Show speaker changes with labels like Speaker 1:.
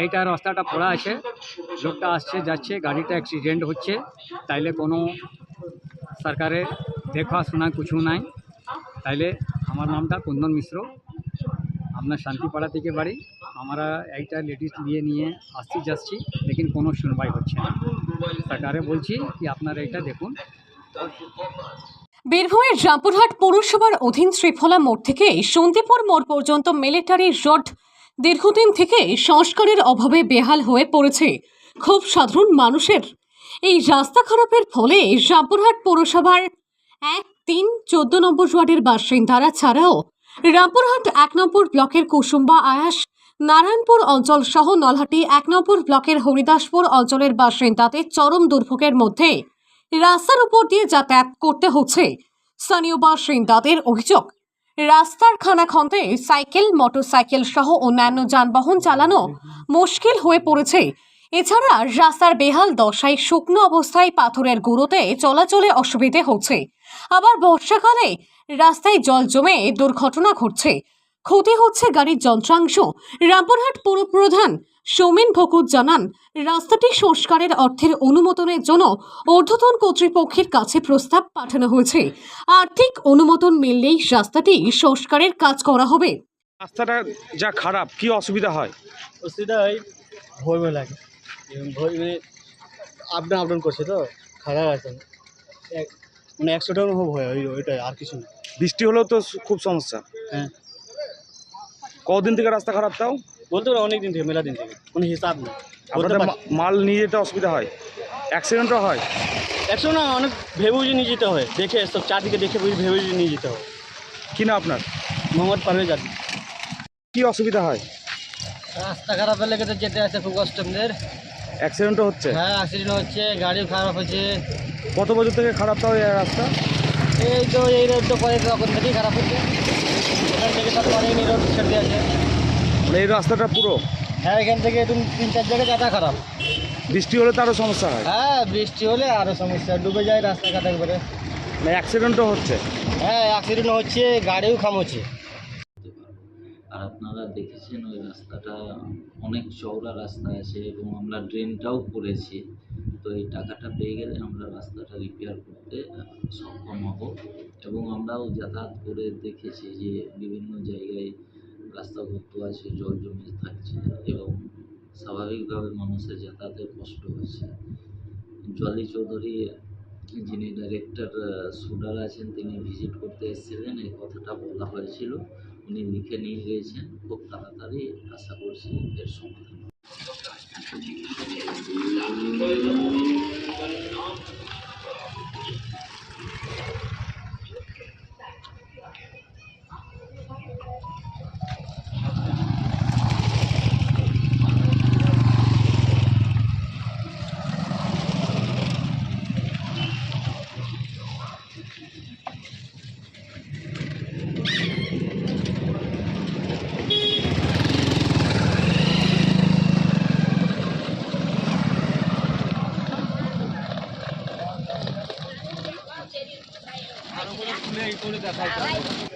Speaker 1: এইটা রাস্তাটা পড়া আছে। লোকটা আসছে, যাচ্ছে গাড়িটা অ্যাক্সিডেন্ট হচ্ছে। তাইলে কোনো সরকারের দেখাশোনা কিছু নাই। তাইলে আমার নামটা কুন্দন মিশ্র। আপনার শান্তিপাড়া থেকে বাড়ি। আমরা এইটা লেডিস নিয়ে নিয়ে আসছি যাচ্ছি, লেকিন কোনো শুনবাই হচ্ছে না। সরকারে বলছি কি আপনারা এটা দেখুন।
Speaker 2: বীরভূমের রামপুরহাট পৌরসভার অধীন শ্রীফলা মোড় থেকে সন্দীপুর মোড় পর্যন্ত মিলিটারি রোড দীর্ঘদিন থেকে সংস্কারের অভাবে বেহাল হয়ে পড়েছে খুব সাধারণ মানুষের। এই রাস্তা খারাপের ফলে রামপুরহাট পৌরসভার এক তিন চোদ্দ নম্বর ওয়ার্ডের বাসিন্দারা ছাড়াও রামপুরহাট এক নম্বর ব্লকের কুসুম্বা আয়াস, নারায়ণপুর অঞ্চল সহ নলহাটি এক নম্বর ব্লকের হরিদাসপুর অঞ্চলের বাসিন্দাদের চরম দুর্ভোগের মধ্যে রাস্তার উপর দিয়ে যাতায়াত করতে হচ্ছে। স্থানীয় বাসিন্দাদের অভিযোগ রাস্তার খানাখন্দে সাইকেল, মোটরসাইকেল সহ অন্যান্য যানবাহন চালানো মুশকিল হয়ে পড়েছে। এছাড়া রাস্তার বেহাল দশায় শুকনো অবস্থায় পাথরের গুঁড়োতে চলাচলে অসুবিধে হচ্ছে। আবার বর্ষাকালে রাস্তায় জল জমে দুর্ঘটনা ঘটছে। ক্ষতি হচ্ছে গাড়ির যন্ত্রাংশ। রামপুরহাট পুর প্রধান সৌমেন ভকুত জানান রাস্তাটি সংস্কারের অর্থের অনুমোদনের জন্য ঊর্ধ্বতন কর্তৃপক্ষের কাছে প্রস্তাব পাঠানো হয়েছে। আর্থিক অনুমোদন মিললেই রাস্তাটি সংস্কারের কাজ করা হবে।
Speaker 3: রাস্তাটা যা খারাপ কি অসুবিধা হয়?
Speaker 4: অসুবিধা হয় ভয় ভয় লাগে। ভয় মানে আপ ডাউন আপ করছে তো খারাপ আছে। এক- মানে একশো টাকা ভয় হয় ওই- ওইটাই আর কিছু না।
Speaker 3: বৃষ্টি হলেও তো খুব সমস্যা।
Speaker 4: হ্যাঁ।
Speaker 3: কদিন থেকে রাস্তা খারাপ তাও?
Speaker 4: বলতে পারো অনেক দিন থেকে মেলা দিন থেকে কোনো হিসাব নেই।
Speaker 3: আপনাদের মা- মাল নিয়ে যেতে অসুবিধা হয়। অ্যাক্সিডেন্টও হয়।
Speaker 4: একশো না অনেক ভেবে বুঝে নিয়ে যেতে হয়। দেখে সব চারদিকে দেখে বুঝে ভেবে বুঝে নিয়ে যেতে হয়।
Speaker 3: কি না আপনার?
Speaker 4: মোহাম্মদ পারভেজ আলী।
Speaker 3: কি অসুবিধা হয়?
Speaker 4: রাস্তা খারাপ হলে তো যেতে আসতে খুব কষ্ট আমাদের।
Speaker 3: অ্যাক্সিডেন্টও হচ্ছে?
Speaker 4: হ্যাঁ অ্যাক্সিডেন্ট হচ্ছে গাড়িও খারাপ হচ্ছে।
Speaker 3: কত বছর থেকে খারাপ তাও এই রাস্তা?
Speaker 4: এই তো এই রোড তো পরে তখন থেকেই খারাপ হচ্ছে। এখান থেকে তো পরেই রোড ছেড়ে দিয়ে আছে
Speaker 3: মানে এই রাস্তাটা পুরো?
Speaker 4: হ্যাঁ এখান থেকে একদম তিন চার জায়গায় যাতা খারাপ।
Speaker 3: বৃষ্টি হলে তারও সমস্যা হয়?
Speaker 4: হ্যাঁ বৃষ্টি হলে আরও সমস্যা ডুবে যায় রাস্তাঘাট একবারে।
Speaker 3: মানে অ্যাক্সিডেন্টও হচ্ছে?
Speaker 4: হ্যাঁ অ্যাক্সিডেন্ট হচ্ছে গাড়িও খাম হচ্ছে
Speaker 5: আর আপনারা দেখেছেন ওই রাস্তাটা অনেক চওড়া রাস্তা আছে এবং আমরা ড্রেনটাও করেছি। তো এই টাকাটা পেয়ে গেলে আমরা রাস্তাটা রিপেয়ার করতে সক্ষম হব। এবং আমরাও যাতায়াত করে দেখেছি যে বিভিন্ন জায়গায় রাস্তা ভর্ত আছে, জল জমে থাকছে এবং স্বাভাবিকভাবে মানুষের যাতায়াতের কষ্ট হচ্ছে। জলি চৌধুরী যিনি ডাইরেক্টর সুডার আছেন, তিনি ভিজিট করতে এসেছিলেন, এই কথাটা বলা হয়েছিল। উনি লিখে নিয়ে গিয়েছেন। খুব তাড়াতাড়ি আশা করছি এর সমাধান। में एक